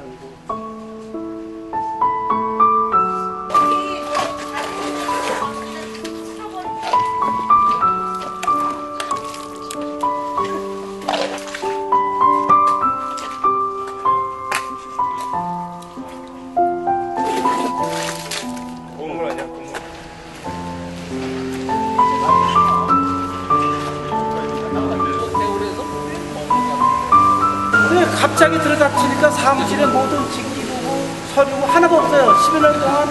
아니고 갑자기 들어닥치니까 사무실에 모든 직기고 서류고 하나도 없어요. 10여 년 동안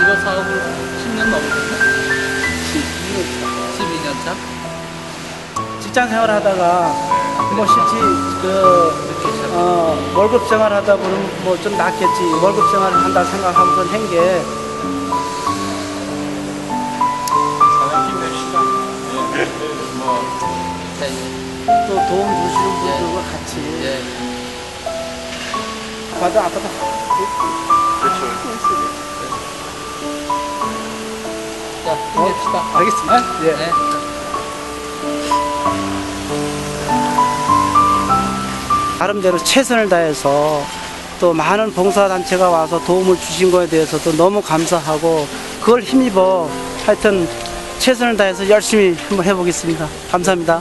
이거 사업을 10년 넘었거든요. 12년 차? 직장 생활 하다가 뭐 실제 그. 어, 월급 생활 하다 보면 뭐 좀 낫겠지. 월급 생활을 한다 생각하면서 한게 또 도움 주시는 분들과 같이 예. 아빠도 아빠도 그렇죠. 자, 힘냅시다. 알겠습니다. 예. 네. 나름대로 최선을 다해서 또 많은 봉사단체가 와서 도움을 주신 거에 대해서도 너무 감사하고 그걸 힘입어 하여튼 최선을 다해서 열심히 한번 해보겠습니다. 감사합니다.